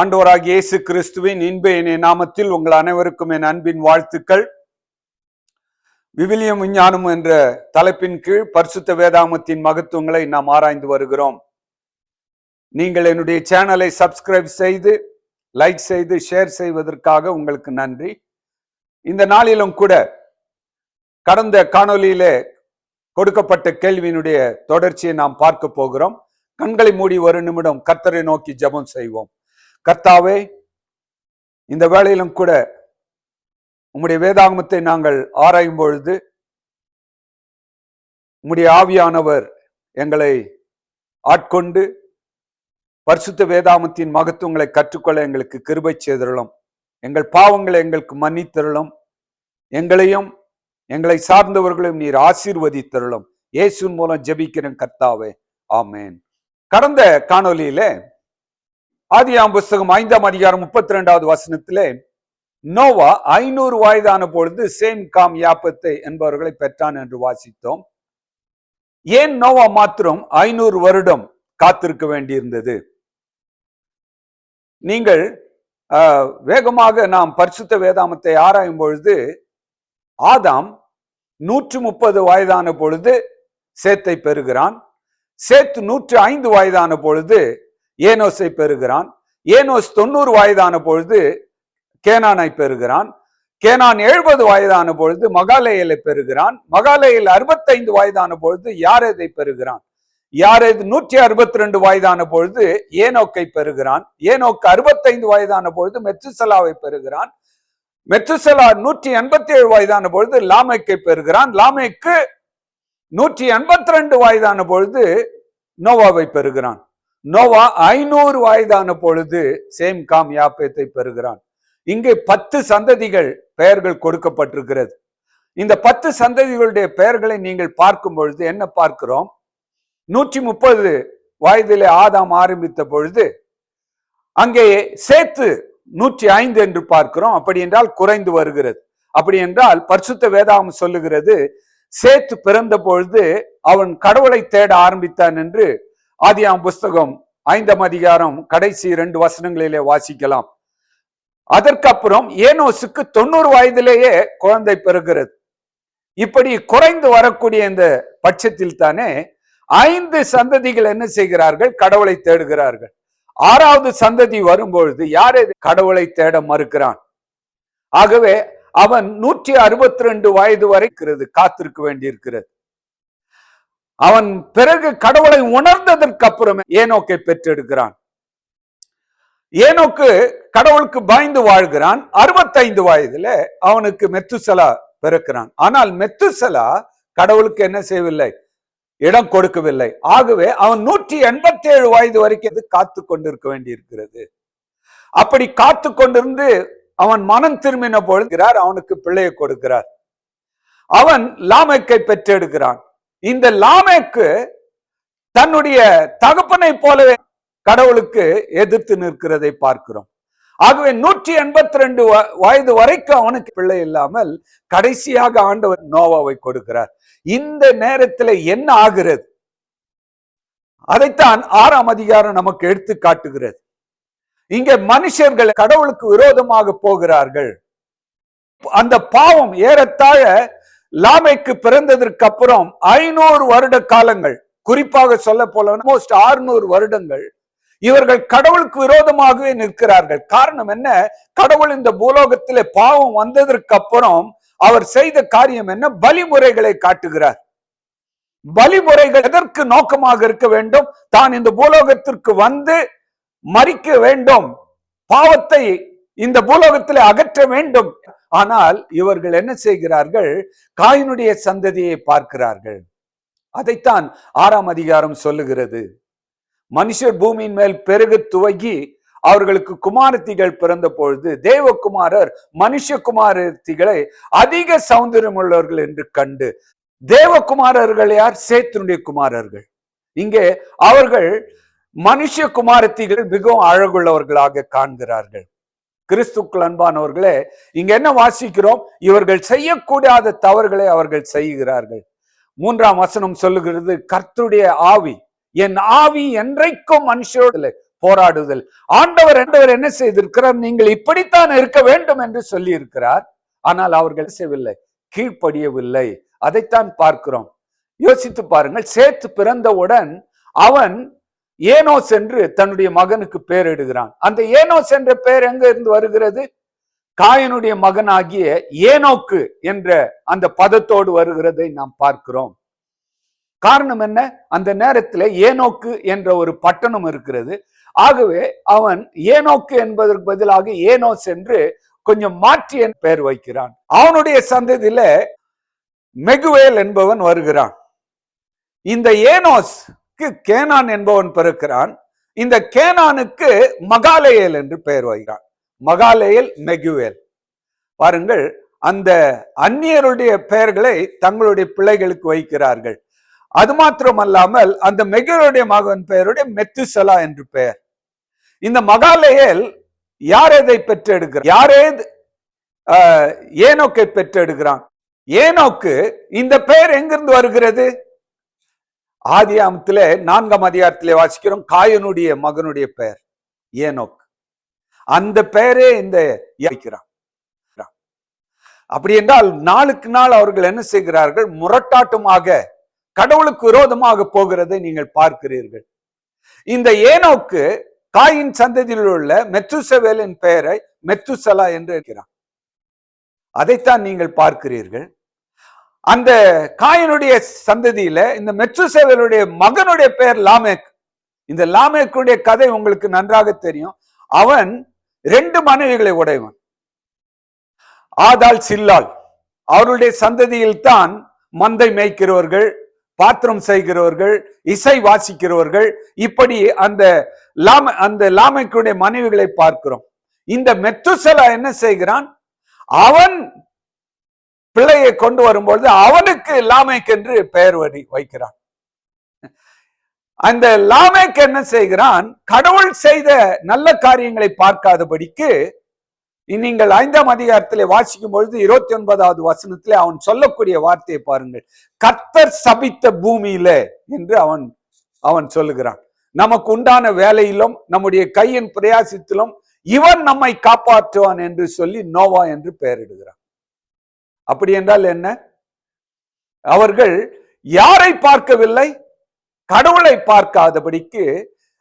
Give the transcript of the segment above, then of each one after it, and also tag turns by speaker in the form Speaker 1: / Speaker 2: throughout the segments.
Speaker 1: ஆண்டவராக இயேசு கிறிஸ்துவின் இன்ப இணைய நாமத்தில் உங்கள் அனைவருக்கும் என் அன்பின் வாழ்த்துக்கள். விவிலியம் விஞ்ஞானம் என்ற தலைப்பின் கீழ் பரிசுத்த வேதாமத்தின் மகத்துவங்களை நாம் ஆராய்ந்து வருகிறோம். நீங்கள் என்னுடைய சேனலை சப்ஸ்கிரைப் செய்து லைக் செய்து ஷேர் செய்வதற்காக உங்களுக்கு நன்றி. இந்த நாளிலும் கூட கடந்த காணொலியிலே கொடுக்கப்பட்ட கேள்வியினுடைய தொடர்ச்சியை நாம் பார்க்க போகிறோம். கண்களை மூடி ஒரு நிமிடம் கர்த்தரை நோக்கி ஜெபம் செய்வோம். கர்த்தாவே இந்த வேளையிலும் கூட உம்முடைய வேதாகமத்தை நாங்கள் ஆராயும் பொழுது உம்முடைய ஆவியானவர் எங்களை ஆட்கொண்டு பரிசுத்த வேதாமத்தின் மகத்துவங்களை கற்றுக்கொள்ள எங்களுக்கு கிருபை செய்தருளும். எங்கள் பாவங்களை எங்களுக்கு மன்னித்தருளும். எங்களையும் எங்களை சார்ந்தவர்களையும் நீர் ஆசீர்வதித்தருளும். இயேசுவின் மூலம் ஜெபிக்கிறேன் கர்த்தாவே. ஆமேன். கடந்த காணொலியிலே ஆதியாம் புஸ்தகம் ஐந்தாம் அதிகாரம் முப்பத்தி ரெண்டாவது வசனத்திலே நோவா ஐநூறு வயதான பொழுது சேம் காம் யாப்பத்தை என்பவர்களை பெற்றான் என்று வாசித்தோம். ஏன் நோவா மாத்திரம் ஐநூறு வருடம் காத்திருக்க வேண்டியிருந்தது? நீங்கள் ஆஹ், வேகமாக நாம் பரிசுத்த வேதாமத்தை ஆராயும் பொழுது ஆதாம் நூற்று முப்பது வயதான பொழுது சேத்தை பெறுகிறான். சேத்து நூற்று ஐந்து வயதான பொழுது ஏனோஸை பெறுகிறான். ஏனோஸ் தொண்ணூறு வயதான பொழுது கேனானை பெறுகிறான். கேனான் எழுபது வயதான பொழுது மகாலயலை பெறுகிறான். மகாலயில் அறுபத்தைந்து வயதான பொழுது யாரேதை பெறுகிறான். யாரேது நூற்றி அறுபத்தி ரெண்டு வயதான பொழுது ஏனோக்கை பெறுகிறான். ஏனோக்கு அறுபத்தைந்து வயதான பொழுது மெத்துசலாவை பெறுகிறான். மெத்துசலா நூற்றி எண்பத்தி ஏழு வயதான பொழுது லாமேக்கை பெறுகிறான். லாமேக்கு நூற்றி எண்பத்தி ரெண்டு வயதான பொழுது நோவாவை பெறுகிறான். நோவா ஐநூறு வயதான பொழுது சேம் காம் யாப்பேத்தை பெறுகிறான். இங்கே பத்து சந்ததிகள் பெயர்கள் கொடுக்கப்பட்டிருக்கிறது. இந்த பத்து சந்ததிகளுடைய பெயர்களை நீங்கள் பார்க்கும் பொழுது என்ன பார்க்கிறோம்? நூற்றி முப்பது வயதிலே ஆதாம் ஆரம்பித்த பொழுது அங்கே சேத்து நூற்றி ஐந்து என்று பார்க்கிறோம். அப்படி என்றால் குறைந்து வருகிறது. அப்படி என்றால் பரிசுத்த வேதாகம் சொல்லுகிறது சேத்து பிறந்த பொழுது அவன் கடவுளை தேட ஆரம்பித்தான் என்று ஆதியாம் புஸ்தகம் ஐந்தாம் அதிகாரம் கடைசி இரண்டு வசனங்களிலே வாசிக்கலாம். அதற்கப்புறம் ஏனோசுக்கு தொண்ணூறு வயதிலேயே குழந்தை பெறுகிறது இப்படி குறைந்து வரக்கூடிய இந்த பட்சத்தில் தானே ஐந்து சந்ததிகள் என்ன செய்கிறார்கள்? கடவுளை தேடுகிறார்கள். ஆறாவது சந்ததி வரும்பொழுது யார் இது கடவுளை தேட மறுக்கிறான்? ஆகவே அவன் நூற்றி அறுபத்தி ரெண்டு வயது வரைக்கிறது காத்திருக்க வேண்டியிருக்கிறது. அவன் பிறகு கடவுளை உணர்ந்ததற்கு அப்புறமே ஏனோக்கை பெற்றெடுக்கிறான். ஏனோக்கு கடவுளுக்கு பாய்ந்து வாழ்கிறான். அறுபத்தைந்து வயதுல அவனுக்கு மெத்துசலா பிறக்கிறான். ஆனால் மெத்துசலா கடவுளுக்கு என்ன செய்யவில்லை? இடம் கொடுக்கவில்லை. ஆகவே அவன் நூற்றி எண்பத்தி ஏழு வயது வரைக்கும் அது காத்து கொண்டிருக்க வேண்டியிருக்கிறது. அப்படி காத்து கொண்டிருந்து அவன் மனம் திரும்பின பொழுதுகிறார் அவனுக்கு பிள்ளையை கொடுக்கிறார். அவன் லாமைக்கை பெற்றெடுக்கிறான். இந்த லாமேக்கு தன்னுடைய தகப்பனை போலவே கடவுளுக்கு எதிர்த்து நிற்கிறதை பார்க்கிறோம். ஆகவே நூற்றி எண்பத்தி ரெண்டு வயது வரைக்கும் அவனுக்கு பிள்ளை இல்லாமல் கடைசியாக ஆண்டவர் நோவாவை கொடுக்கிறார். இந்த நேரத்துல என்ன ஆகிறது? அதைத்தான் ஆறாம் அதிகாரம் நமக்கு எடுத்து காட்டுகிறது. இங்க மனுஷர்கள் கடவுளுக்கு விரோதமாக போகிறார்கள். அந்த பாவம் ஏறத்தாழ லாமைக்கு பிறந்ததற்கு அப்புறம் ஐநூறு வருட காலங்கள் குறிப்பாக சொல்ல போல அறுநூறு ஆறுநூறு வருடங்கள் இவர்கள் கடவுளுக்கு விரோதமாகவே நிற்கிறார்கள். காரணம் என்ன? கடவுள் இந்த பூலோகத்திலே பாவம் வந்ததற்கு அப்புறம் அவர் செய்த காரியம் என்ன? பலிமுறைகளை காட்டுகிறார். பலிமுறைகள் எதற்கு நோக்கமாக இருக்க வேண்டும்? தான் இந்த பூலோகத்திற்கு வந்து மறிக்க வேண்டும். பாவத்தை இந்த பூலோகத்திலே அகற்ற வேண்டும். ஆனால் இவர்கள் என்ன செய்கிறார்கள்? காயினுடைய சந்ததியை பார்க்கிறார்கள். அதைத்தான் ஆறாம் அதிகாரம் சொல்லுகிறது. மனுஷர் பூமியின் மேல் பெருகு துவங்கி அவர்களுக்கு குமாரத்திகள் பிறந்த பொழுது தேவகுமாரர் மனுஷகுமாரத்திகளை அதிக சௌந்தரியம் உள்ளவர்கள் என்று கண்டு தேவகுமாரர்கள் யார்? சேத்தனுடைய குமாரர்கள். இங்கே அவர்கள் மனுஷ குமாரத்திகள் மிகவும் அழகுள்ளவர்களாக காண்கிறார்கள். கிறிஸ்துக்கள் அன்பானவர்களே இங்க என்ன வாசிக்கிறோம்? இவர்கள் செய்யக்கூடாத தவறுகளை அவர்கள் செய்கிறார்கள். மூன்றாம் வசனம் சொல்லுகிறது கர்த்துடைய ஆவி என் ஆவி என்றைக்கும் மனுஷரோட போராடுதல். ஆண்டவர் என்றவர் என்ன செய்திருக்கிறார்? நீங்கள் இப்படித்தான் இருக்க வேண்டும் என்று சொல்லி இருக்கிறார் ஆனால் அவர்கள் செய்யவில்லை? கீழ்ப்படியவில்லை. அதைத்தான் பார்க்கிறோம். யோசித்து பாருங்கள் சேர்த்து பிறந்தவுடன் அவன் ஏனோஸ் என்று தன்னுடைய மகனுக்கு பெயரிடுகிறான் அந்த ஏனோஸ் என்ற பெயர் எங்க இருந்து வருகிறது? காயனுடைய மகனாகிய ஏனோக்கு என்ற அந்த பதத்தோடு வருகிறதை நாம் பார்க்கிறோம். காரணம் என்ன? அந்த நேரத்தில் ஏனோக்கு என்ற ஒரு பட்டணம் இருக்கிறது. ஆகவே அவன் ஏனோக்கு என்பதற்கு பதிலாக ஏனோஸ் என்று கொஞ்சம் மாற்றி என் பெயர் வைக்கிறான். அவனுடைய சந்ததியில மெகுவேல் என்பவன் வருகிறான். இந்த ஏனோஸ் கேனான் என்பவன் பிறக்கிறான். இந்த கேனானுக்கு மகாலயல் என்று பெயர் வைக்கிறான். மகாலயல் மெகுவேல். பாருங்கள் அந்த அந்நியருடைய பெயர்களை தங்களுடைய பிள்ளைகளுக்கு வைக்கிறார்கள். அது மாத்திரமல்லாமல் அந்த மெகுவேலுடைய மகன் பெயருடைய மெத்துசலா என்று பெயர். இந்த மகாலயல் யார் எதை பெற்றெடுக்கிறார் யாரே ஏனோக்கை பெற்றெடுக்கிறான்? ஏனோக்கு இந்த பெயர் எங்கிருந்து வருகிறது? ஆதியாமத்திலே நான்காம் அதிகாரத்திலே வாசிக்கிறோம் காயனுடைய மகனுடைய பெயர் ஏனோக். அந்த பெயரே இந்த வைக்கிறான் அப்படி என்றால் நாளுக்கு நாள் அவர்கள் என்ன செய்கிறார்கள்? முரட்டாட்டமாக கடவுளுக்கு விரோதமாக போகிறதை நீங்கள் பார்க்கிறீர்கள். இந்த ஏனோக்கு காயின் சந்ததியில் உள்ள மெத்துசவேலின் பெயரை மெத்துசலா என்று இருக்கிறான். அதைத்தான் நீங்கள் பார்க்கிறீர்கள். அந்த காயனுடைய சந்ததியில இந்த மெத்துசேவலுடைய மகனுடைய பெயர் லாமேக். இந்த லாமேக்குடைய கதை உங்களுக்கு நன்றாக தெரியும். அவன் ரெண்டு மனைவிகளை உடையவன். ஆதாள் சில்லாள் அவருடைய சந்ததியில் தான் மந்தை மேய்க்கிறவர்கள் பாத்திரம் செய்கிறவர்கள் இசை வாசிக்கிறவர்கள் இப்படி அந்த லாம அந்த லாமைக்குடைய மனைவிகளை பார்க்கிறோம். இந்த மெத்துசலா என்ன செய்கிறான்? அவன் பிள்ளையை கொண்டு வரும்பொழுது அவனுக்கு லாமைக் என்று பெயர் வரி வைக்கிறான். அந்த லாமேக் என்ன செய்கிறான்? கடவுள் செய்த நல்ல காரியங்களை பார்க்காதபடிக்கு நீங்கள் ஐந்தாம் அதிகாரத்திலே வாசிக்கும் பொழுது இருபத்தி ஒன்பதாவது வசனத்திலே அவன் சொல்லக்கூடிய வார்த்தையை பாருங்கள். கத்தர் சபித்த பூமியில என்று அவன் அவன் சொல்லுகிறான். நமக்கு உண்டான வேலையிலும் நம்முடைய கையின் பிரயாசத்திலும் இவன் நம்மை காப்பாற்றுவான் என்று சொல்லி நோவா என்று பெயரிடுகிறான். அப்படி என்றால் என்ன? அவர்கள் யாரை பார்க்கவில்லை? கடவுளை பார்க்காதபடிக்கு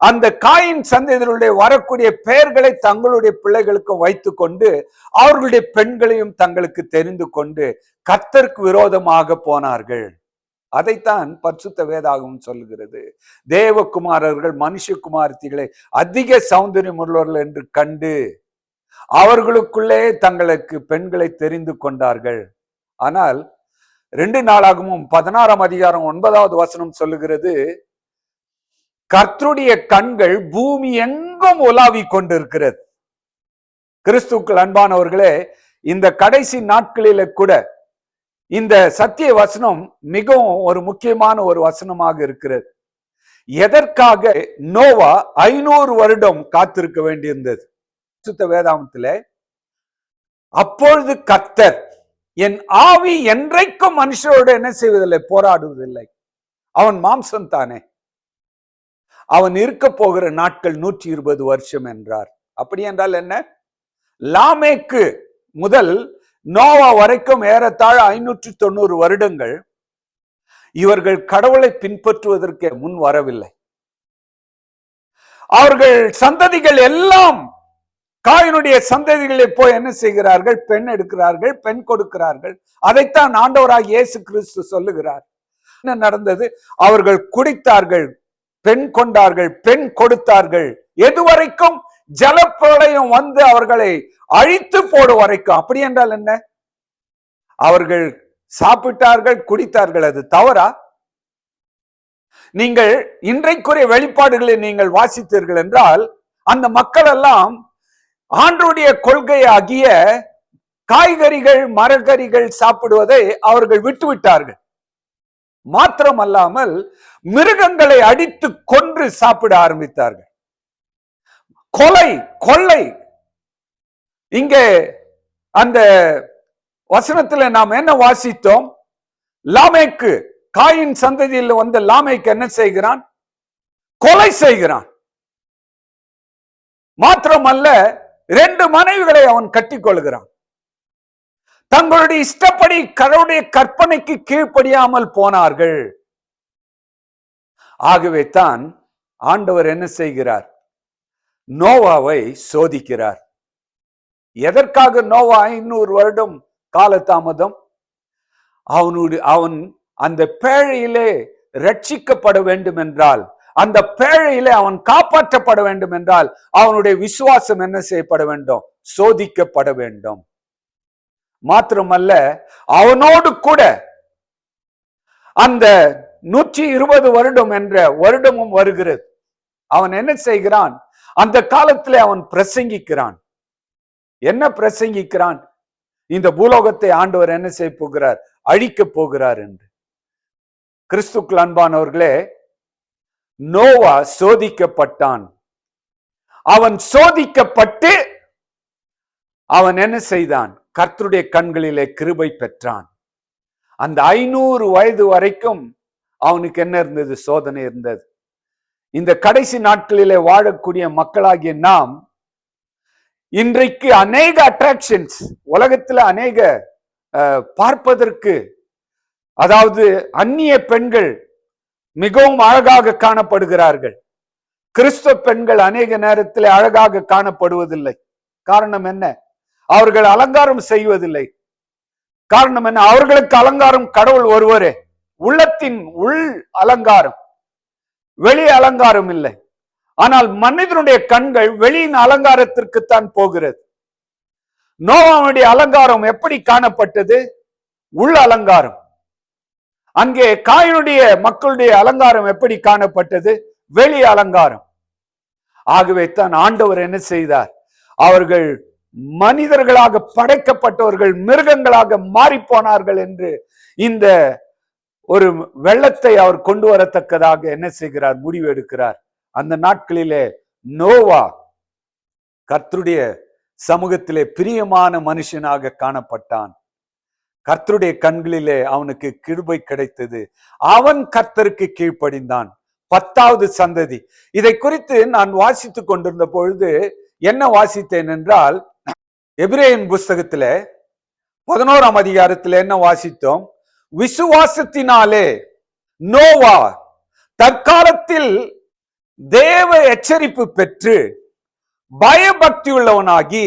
Speaker 1: அந்த காயின் சந்ததியினுடைய வரக்கூடிய பெயர்களை தங்களுடைய பிள்ளைகளுக்கு வைத்து கொண்டு அவர்களுடைய பெண்களையும் தங்களுக்கு தெரிந்து கொண்டு கத்தருக்கு விரோதமாக போனார்கள். அதைத்தான் பரிசுத்த வேதாகவும் சொல்லுகிறது. தேவகுமாரர்கள் மனுஷகுமார்த்திகளை அதிக சௌந்தரியம் உள்ளவர்கள் என்று கண்டு அவர்களுக்குள்ளே தங்களுக்கு பெண்களை தெரிந்து கொண்டார்கள். ஆனால் ரெண்டு நாளாகவும் பதினாறாம் அதிகாரம் ஒன்பதாவது வசனம் சொல்லுகிறது கர்த்தருடைய கண்கள் பூமி எங்கும் உலாவி கொண்டிருக்கிறது. கிறிஸ்துக்கள் அன்பானவர்களே இந்த கடைசி நாட்களில கூட இந்த சத்திய வசனம் மிகவும் ஒரு முக்கியமான ஒரு வசனமாக இருக்கிறது. எதற்காக நோவா ஐநூறு வருடம் காத்திருக்க வேண்டியிருந்தது? சுத்த வேதாமத்தில் அப்பொழுது கத்தர் என் ஆவி என்றைக்கும் மனுஷரோடு என்ன செய்வதில்லை போராடுவதில்லை. அவன் மாம்சம் தானே. அவன் இருக்க போகிற நாட்கள் நூற்றி இருபது வருஷம் என்றார். அப்படி என்றால் என்ன? லாமேக்கு முதல் நோவா வரைக்கும் ஏறத்தாழ ஐநூற்றி தொண்ணூறு வருடங்கள் இவர்கள் கடவுளை பின்பற்றுவதற்கு முன் வரவில்லை. அவர்கள் சந்ததிகள் எல்லாம் காயினுடைய சந்ததிகளை போய் என்ன செய்கிறார்கள்? பெண் எடுக்கிறார்கள் பெண் கொடுக்கிறார்கள். அதைத்தான் ஆண்டவராக இயேசு கிறிஸ்து சொல்லுகிறார். என்ன நடந்தது? அவர்கள் குடித்தார்கள் பெண் கொண்டார்கள் பெண் கொடுத்தார்கள். எது வரைக்கும் ஜலப்பிரளயம் வந்து அவர்களை அழித்து போடும் வரைக்கும். அப்படி என்றால் என்ன? அவர்கள் சாப்பிட்டார்கள் குடித்தார்கள். அது தவறா? நீங்கள் இன்றைக்குரிய வெளிப்பாடுகளை நீங்கள் வாசித்தீர்கள் என்றால் அந்த மக்கள் எல்லாம் ஆண்டுடைய கொள்கையாகிய காய்கறிகள் மரக்கறிகள் சாப்பிடுவதை அவர்கள் விட்டுவிட்டார்கள். மாத்திரமல்லாமல் மிருகங்களை அடித்து கொன்று சாப்பிட ஆரம்பித்தார்கள். கொலை கொள்ளை. இங்கே அந்த வசனத்துல நாம் என்ன வாசித்தோம்? லாமேக்கு காயின் சந்ததியில் வந்த லாமைக்கு என்ன செய்கிறான்? கொலை செய்கிறான். மாத்திரமல்ல ரெண்டு மனைவிகளை அவன் கட்டிக்கொள்கிறான். தங்களுடைய இஷ்டப்படி கடவுளுடைய கற்பனைக்கு கீழ்ப்படியாமல் போனார்கள். ஆகவே தான் ஆண்டவர் என்ன செய்கிறார்? நோவாவை சோதிக்கிறார். எதற்காக நோவா ஐநூறு வருடம் காலதாமதம்? அவனுடைய அவன் அந்த பேழையிலே ரட்சிக்கப்பட வேண்டும் என்றால் அந்த பேழையிலே அவன் காப்பாற்றப்பட வேண்டும் என்றால் அவனுடைய விசுவாசம் என்ன செய்யப்பட வேண்டும்? சோதிக்கப்பட வேண்டும். மாத்திரமல்ல அவனோடு கூட அந்த நூற்றி இருபது வருடம் என்ற வருடமும் வருகிறது. அவன் என்ன செய்கிறான்? அந்த காலத்தில் அவன் பிரசங்கிக்கிறான். என்ன பிரசங்கிக்கிறான்? இந்த பூலோகத்தை ஆண்டவர் என்ன செய்ய போகிறார்? அழிக்க போகிறார் என்று. கிறிஸ்துக்கள் அன்பானவர்களே நோவா சோதிக்கப்பட்டான். அவன் சோதிக்கப்பட்டு அவன் என்ன செய்தான்? கர்த்தருடைய கண்களிலே கிருபை பெற்றான். அந்த ஐநூறு வயது வரைக்கும் அவனுக்கு என்ன இருந்தது? சோதனை இருந்தது. இந்த கடைசி நாட்களிலே வாழக்கூடிய மக்களாகிய நாம் இன்றைக்கு அநேக அட்ராக்ஷன்ஸ் உலகத்துல அநேக பார்ப்பதற்கு அதாவது அந்நிய பெண்கள் மிகவும் அழகாக காணப்படுகிறார்கள். கிறிஸ்தவ பெண்கள் அநேக நேரத்தில் அழகாக காணப்படுவதில்லை. காரணம் என்ன? அவர்கள் அலங்காரம் செய்வதில்லை. காரணம் என்ன? அவர்களுக்கு அலங்காரம் கடவுள் ஒருவரே. உள்ளத்தின் உள் அலங்காரம். வெளி அலங்காரம் இல்லை. ஆனால் மனிதனுடைய கண்கள் வெளியின் அலங்காரத்திற்குத்தான் போகிறது. நோவாவுடைய அலங்காரம் எப்படி காணப்பட்டது? உள் அலங்காரம். அங்கே காயனுடைய மக்களுடைய அலங்காரம் எப்படி காணப்பட்டது? வெளி அலங்காரம். ஆகவே தான் ஆண்டவர் என்ன செய்தார்? அவர்கள் மனிதர்களாக படைக்கப்பட்டவர்கள் மிருகங்களாக மாறி போனார்கள் என்று இந்த ஒரு வெள்ளத்தை அவர் கொண்டு வரத்தக்கதாக என்ன செய்கிறார்? முடிவு எடுக்கிறார். அந்த நாட்களிலே நோவா கர்த்தருடைய சமூகத்திலே பிரியமான மனுஷனாக காணப்பட்டான். கர்த்தருடைய கண்களிலே அவனுக்கு கிருபை கிடைத்தது. அவன் கர்த்தருக்கு கீழ்ப்படிந்தான். பத்தாவது சந்ததி. இதை குறித்து நான் வாசித்துக் கொண்டிருந்த பொழுது என்ன வாசித்தேன் என்றால் எபிரேயன் புஸ்தகத்துல பதினோராம் அதிகாரத்துல என்ன வாசித்தோம்? விசுவாசத்தினாலே நோவா தற்காலத்தில் தேவ எச்சரிப்பு பெற்று பயபக்தி உள்ளவனாகி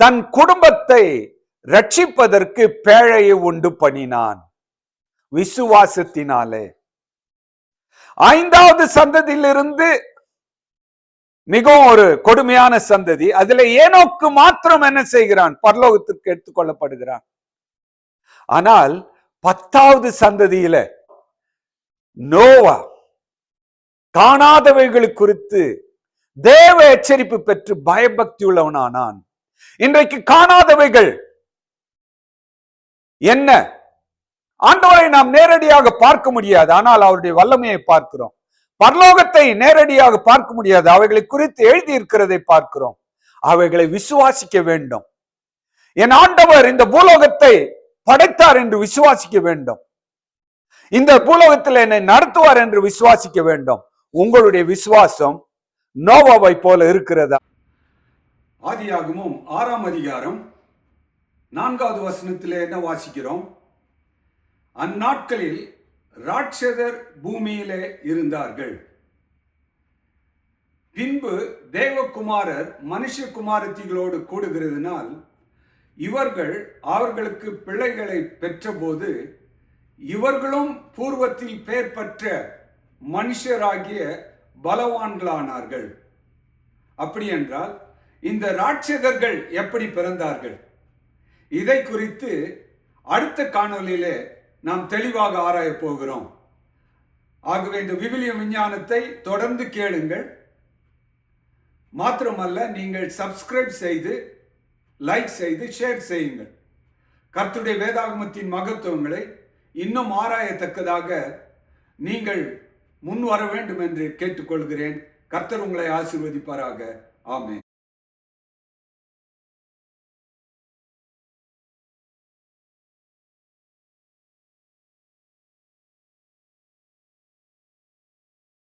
Speaker 1: தன் குடும்பத்தை ரட்சிப்பதற்கு பேழையை உண்டு பண்ணினான் விசுவாசத்தினாலே. ஐந்தாவது சந்ததியிலிருந்து மிகவும் ஒரு கொடுமையான சந்ததி. அதுல ஏனோக்கு மாத்திரம் என்ன செய்கிறான்? பரலோகத்திற்கு எடுத்துக்கொள்ளப்படுகிறான் ஆனால் பத்தாவது சந்ததியில நோவா காணாதவைகள் குறித்து தேவ எச்சரிப்பு பெற்று பயபக்தி உள்ளவனானான் இன்றைக்கு காணாதவைகள் என்ன? ஆண்டவரை நாம் நேரடியாக பார்க்க முடியாது. ஆனால் அவருடைய வல்லமையை பார்க்கிறோம். பரலோகத்தை நேரடியாக பார்க்க முடியாது. அவைகளை குறித்து எழுதி இருக்கிறதை பார்க்கிறோம். அவைகளை விசுவாசிக்க வேண்டும். என் ஆண்டவர் இந்த பூலோகத்தை படைத்தார் என்று விசுவாசிக்க வேண்டும். இந்த பூலோகத்தில் என்னை நடத்துவார் என்று விசுவாசிக்க வேண்டும். உங்களுடைய விசுவாசம் நோவாவை போல இருக்கிறதா? ஆதியாகமும் ஆறாம் அதிகாரம் நான்காவது வசனத்தில் என்ன வாசிக்கிறோம்? அந்நாட்களில் ராட்சதர் பூமியிலே இருந்தார்கள். பின்பு தேவகுமாரர் மனுஷகுமாரத்திகளோடு கூடுகிறதுனால் இவர்கள் அவர்களுக்கு பிள்ளைகளை பெற்றபோது இவர்களும் பூர்வத்தில் பெயர் பெற்ற மனுஷராகிய பலவான்களானார்கள். அப்படி என்றால் இந்த ராட்சதர்கள் எப்படி பிறந்தார்கள்? இதை குறித்து அடுத்த காணொலியிலே நாம் தெளிவாக ஆராயப் போகிறோம். ஆகவே இந்த விவிலிய விஞ்ஞானத்தை தொடர்ந்து கேளுங்கள். மாத்திரமல்ல நீங்கள் சப்ஸ்கிரைப் செய்து லைக் செய்து ஷேர் செய்யுங்கள். கர்த்துடைய வேதாகமத்தின் மகத்துவங்களை இன்னும் ஆராயத்தக்கதாக நீங்கள் முன் வர வேண்டும் என்று கேட்டுக்கொள்கிறேன். கர்த்தர் உங்களை ஆசிர்வதிப்பாராக. ஆமே